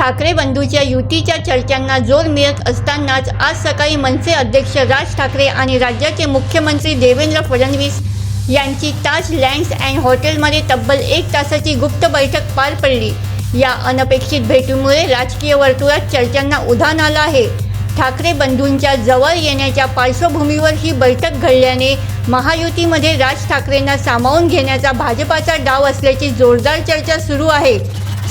ठाकरे बंधूच्या युतीच्या चर्चांना जोर मिळत असतानाच आज सकाळी मनसे अध्यक्ष राज ठाकरे आणि राज्याचे मुख्यमंत्री देवेंद्र फडणवीस यांची ताज लँड्स अँड हॉटेलमध्ये तब्बल एक तासाची गुप्त बैठक पार पडली. या अनपेक्षित भेटीमुळे राजकीय वर्तुळात चर्चांना उधाण आलं आहे. ठाकरे बंधूंच्या जवळ येण्याच्या पार्श्वभूमीवर ही बैठक घडल्याने महायुतीमध्ये राज ठाकरेंना सामावून घेण्याचा भाजपाचा डाव असल्याची जोरदार चर्चा सुरू आहे.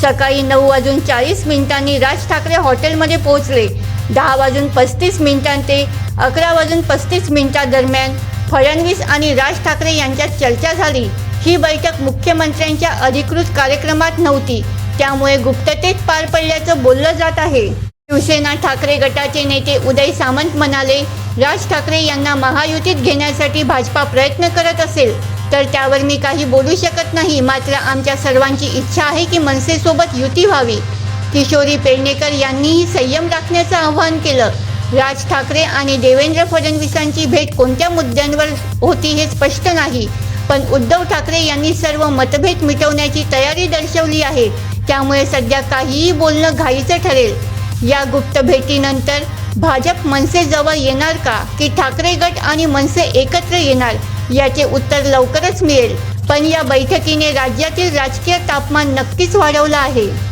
सकाळी नऊ वाजून चाळीस मिनिटांनी राज ठाकरे हॉटेलमध्ये पोहोचले. दहा वाजून पस्तीस मिनिटां ते अकरा वाजून पस्तीस मिनिटांदरम्यान फडणवीस आणि राज ठाकरे यांच्यात चर्चा झाली. ही बैठक मुख्यमंत्र्यांच्या अधिकृत कार्यक्रमात नव्हती. त्यामुळे गुप्ततेत पार पडल्याचं बोललं जात आहे. शिवसेना ठाकरे गटाचे नेते उदय सामंत म्हणाले राज ठाकरे यांना महायुतीत घेण्यासाठी भाजपा प्रयत्न करत असेल. तर त्यावर मी काही बोलू शकत नाही. मात्र आमच्या सर्वांची इच्छा आहे की मनसेसोबत युती व्हावी. किशोरी पेडणेकर यांनीही संयम राखण्याचं आवाहन केलं. राज ठाकरे आणि देवेंद्र फडणवीसांची भेट कोणत्या मुद्द्यांवर होती हे स्पष्ट नाही. पण उद्धव ठाकरे यांनी सर्व मतभेद मिटवण्याची तयारी दर्शवली आहे. त्यामुळे सध्या काहीही बोलणं घाईचं ठरेल. या गुप्त भेटीनंतर भाजप मनसेजवळ येणार का? की ठाकरे गट आणि मनसे एकत्र येणार? याचे उत्तर लवकरच मिळेल. पण या बैठकीने राज्यातील राजकीय तापमान नक्कीच वाढवलं आहे.